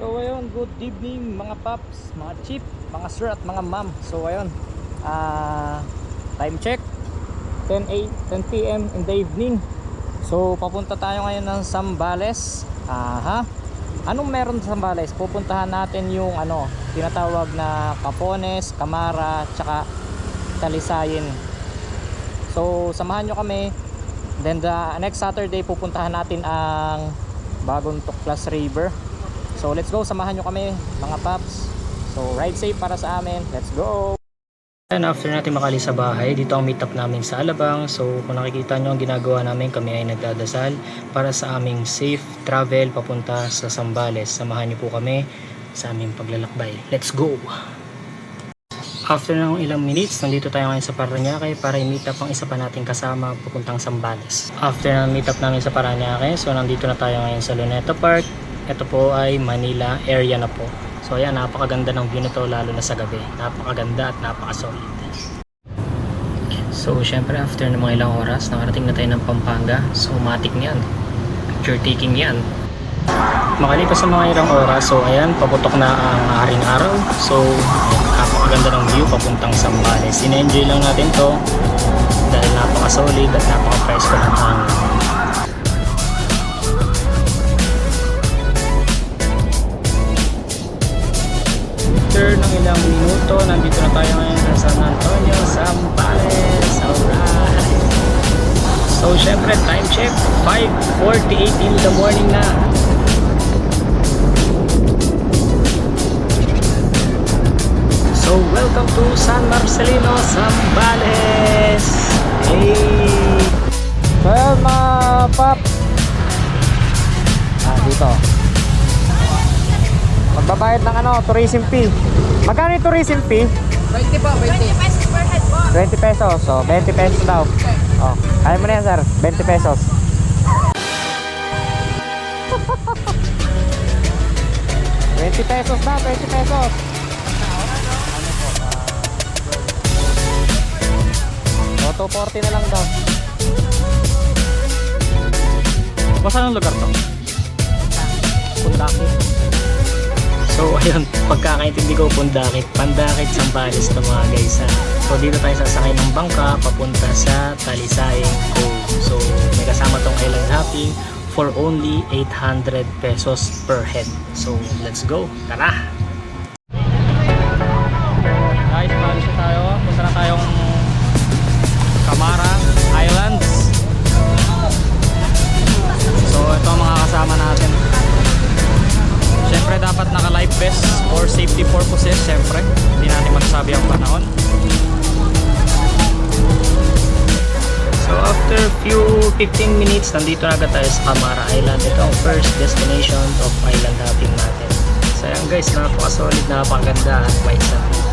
So ayun, good evening mga paps, mga chip, mga sir at mga ma'am. So ayun, ah time check 10 a 10 p.m. in the evening. So papunta tayo ngayon ng Sambales. Aha. Anong meron sa Sambales? Pupuntahan natin yung ano, tinatawag na Capones, Camara, tsaka Talisayin. So samahan nyo kami. Then the next Saturday pupuntahan natin ang Bagong Tuklas River. So let's go, samahan nyo kami mga paps. So ride safe para sa amin. Let's go! And after natin makalis sa bahay, dito ang meet up namin sa Alabang. So kung nakikita nyo ang ginagawa namin, kami ay nagdadasal para sa aming safe travel papunta sa Sambales. Samahan nyo po kami sa aming paglalakbay. Let's go! After ng ilang minutes, nandito tayo ngayon sa Paranaque para i-meet up ang isa pa nating kasama papuntang Sambales. After ng meet up namin sa Paranaque, so nandito na tayo ngayon sa Luneta Park. Ito po ay Manila area na po. So ayan, napakaganda ng view nito lalo na sa gabi. Napakaganda at napakasolid. So syempre after ng mga ilang oras, nakarating na tayo ng Pampanga. So matik niyan. Picture taking yan. Makalipas sa mga ilang oras, so ayan, paputok na ang haring araw. So, napakaganda ng view papuntang Sambales. Ina-enjoy lang natin to dahil napaka-solid at napaka-presko ng hangin. After ng ilang minuto, nandito na tayo ngayon sa San Antonio, Sambales. Alright! So, syempre, time check, 5.48 in the morning na. So, welcome to San Marcelino, Zambales! Hey! Well, mga pap! Ah, dito. Magbabayad ng ano, tourism fee. Magkano yung tourism fee? 20 po, 20. 20 pesos. So, 20 pesos daw. Oh, kaya mo na yan, sir. 20 pesos. Twenty pesos na, 20 pesos. Ano po? Uh, 240 na lang daw. Basta anong lugar to? Pundaki. So ayun, pagkakaintindi ko Pundakit, Pandakit, Sambales to mga guys ha. So dito tayo sasakay ng bangka papunta sa Talisayang Cove. So may kasama tong island hopping for only 800 pesos per head. So let's go, tara! 15 minutes, nandito na agad tayo sa Camara Island. Ito ang first destination of island hopping natin. So ayan guys, napaka-solid, napakaganda at white sand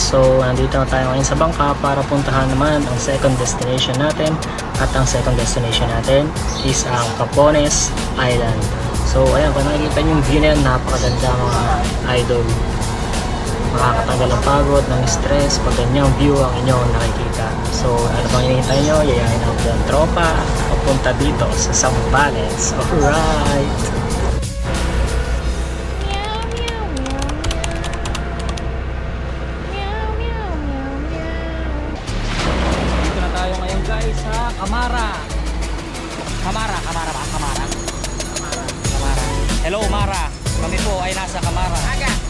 So, nandito na tayo ngayon sa bangka para puntahan naman ang second destination natin. At ang second destination natin is ang Capones Island. So, ayan, kung nakikita yung view na yan, napakaganda mga idol. Makakatanggal ang pagod, ng stress, pag ganyang view ang inyong nakikita. So, ano bang hinihintay nyo? Yayain ang buong tropa papunta dito sa Sambales. Alright! Kamara. Kamara, Kamara ba? Kamara? Kamara. Hello Mara. Kami po ay nasa Kamara. Aga.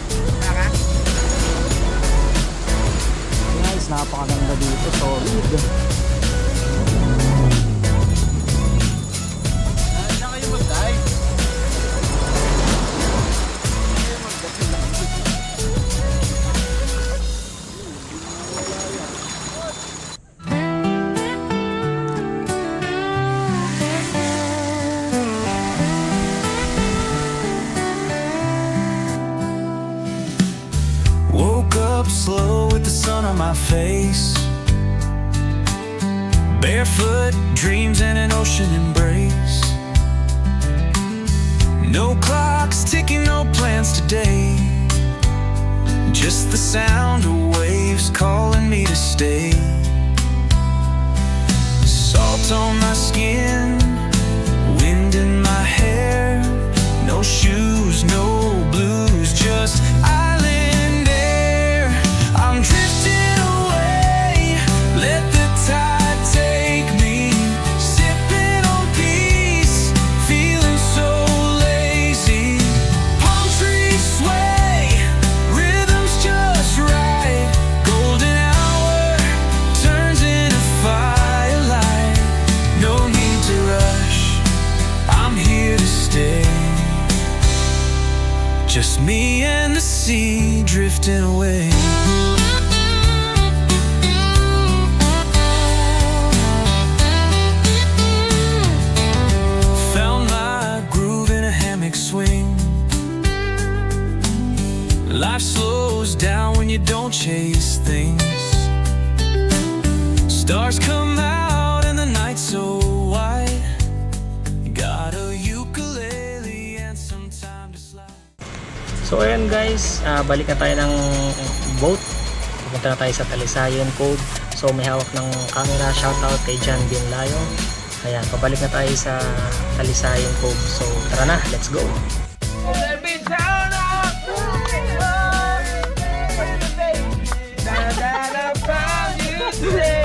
Dreams in an ocean embrace. No clocks ticking, no plans today. Just the sound of waves calling me to stay. Salt on my skin, wind in my hair. No shoes, no blues, just island drifting away. Found my groove in a hammock swing. Life slows down when you don't chase things. Stars come So ayan guys, ah, balik na tayo ng boat. Pupunta na tayo sa Talisayan Cove. So may hawak ng camera, shoutout kay John Binlayo. Ayan, pabalik na tayo sa Talisayan Cove. So tara na, let's go! Eto,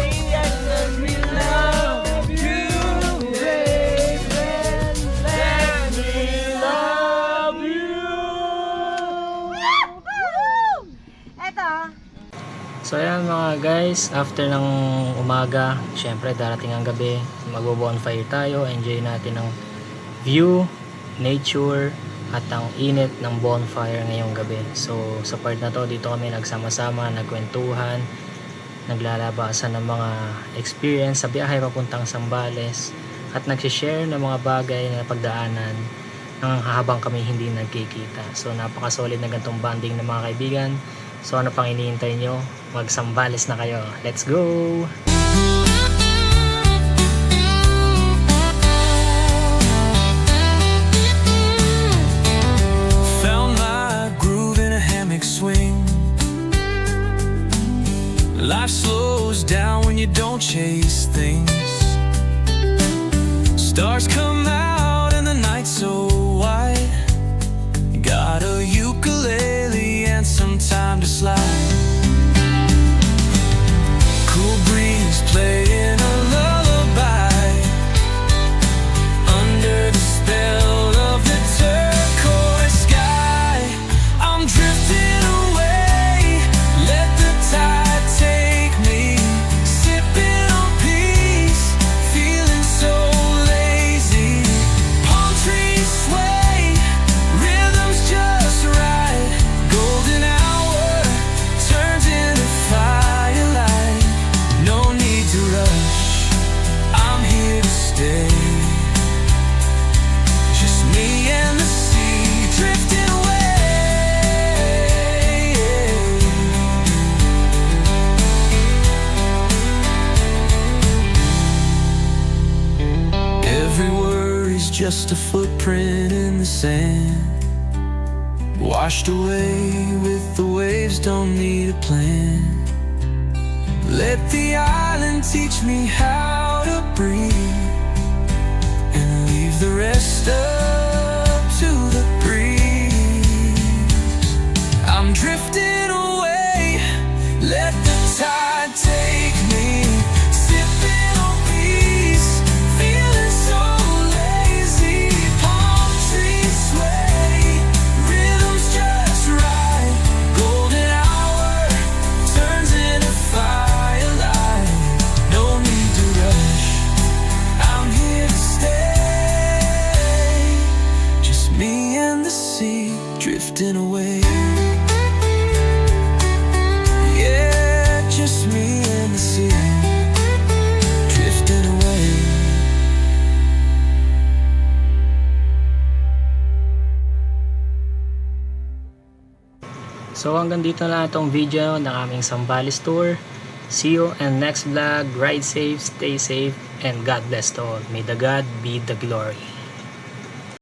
guys, after ng umaga, syempre darating ang gabi, magbo-bonfire tayo, enjoy natin ang view, nature, at ang init ng bonfire ngayong gabi. So sa part na to, dito kami nagsama-sama, nagkwentuhan, naglalabasan ng mga experience sa biyahe papuntang Sambales, at nagsishare ng mga bagay na pagdaanan ng habang kami hindi nagkikita. So napaka-solid na gantong bonding ng mga kaibigan. So ano pang iniintay nyo? Magsambales na kayo. Let's go! Found my groove in a hammock swing. Life slows down when you don't chase things. Stars come out just a footprint in the sand. Washed away with the waves, don't need a plan. Let the island teach me how to breathe and leave the rest up So hanggang dito na itong video ng aming Sambales tour. See you in next vlog. Ride safe, stay safe, and God bless to all. May the God be the glory.